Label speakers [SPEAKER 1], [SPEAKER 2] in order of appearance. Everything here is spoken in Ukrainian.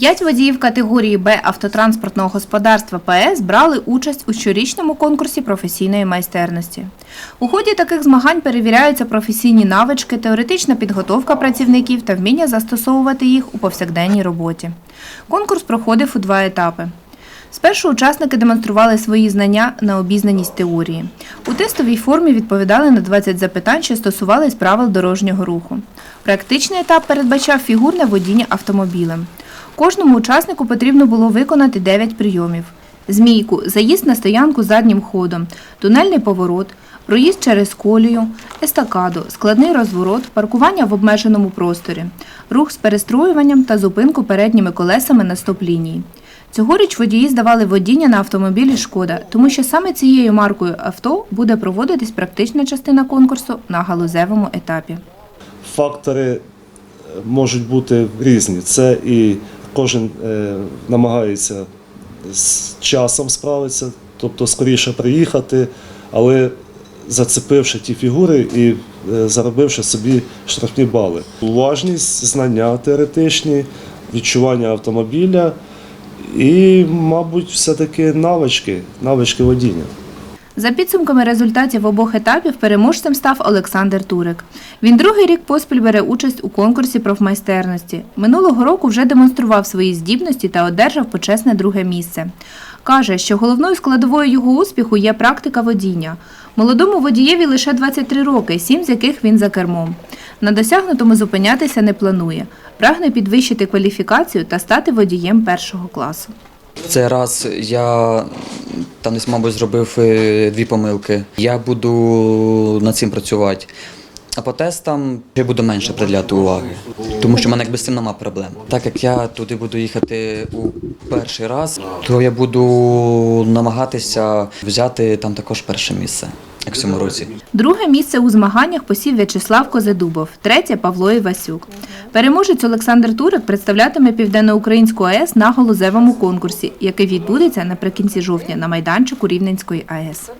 [SPEAKER 1] П'ять водіїв категорії Б автотранспортного господарства ПС брали участь у щорічному конкурсі професійної майстерності. У ході таких змагань перевіряються професійні навички, теоретична підготовка працівників та вміння застосовувати їх у повсякденній роботі. Конкурс проходив у два етапи. Спершу учасники демонстрували свої знання на обізнаність теорії. У тестовій формі відповідали на 20 запитань, що стосувались правил дорожнього руху. Практичний етап передбачав фігурне водіння автомобілем. Кожному учаснику потрібно було виконати 9 прийомів: змійку, заїзд на стоянку заднім ходом, тунельний поворот, проїзд через колію, естакаду, складний розворот, паркування в обмеженому просторі, рух з перестроюванням та зупинку передніми колесами на стоп-лінії. Цьогоріч водії здавали водіння на автомобілі Шкода, тому що саме цією маркою авто буде проводитись практична частина конкурсу на галузевому етапі.
[SPEAKER 2] Фактори е, можуть бути різні. Це і кожен е, намагається з часом справитися, тобто скоріше приїхати, але зацепивши ті фігури і е, заробивши собі штрафні бали. Уважність, знання теоретичні, відчування автомобіля і, мабуть, все-таки навички, навички водіння.
[SPEAKER 1] За підсумками результатів обох етапів переможцем став Олександр Турик. Він другий рік поспіль бере участь у конкурсі профмайстерності. Минулого року вже демонстрував свої здібності та одержав почесне друге місце. Каже, що головною складовою його успіху є практика водіння. Молодому водієві лише 23 роки, сім з яких він за кермом. На досягнутому зупинятися не планує. Прагне підвищити кваліфікацію та стати водієм першого класу.
[SPEAKER 3] Цей раз я там десь, мабуть, зробив е, дві помилки. Я буду над цим працювати. А по тестам я буду менше приділяти уваги, тому що в мене якби з цим нема проблем. Так як я туди буду їхати у перший раз, то я буду намагатися взяти там також перше місце, як в цьому році.
[SPEAKER 1] Друге місце у змаганнях посів В'ячеслав Козедубов, третє Павло Івасюк. Переможець Олександр Турик представлятиме Південноукраїнську АЕС на галузевому конкурсі, який відбудеться наприкінці жовтня на майданчику Рівненської АЕС.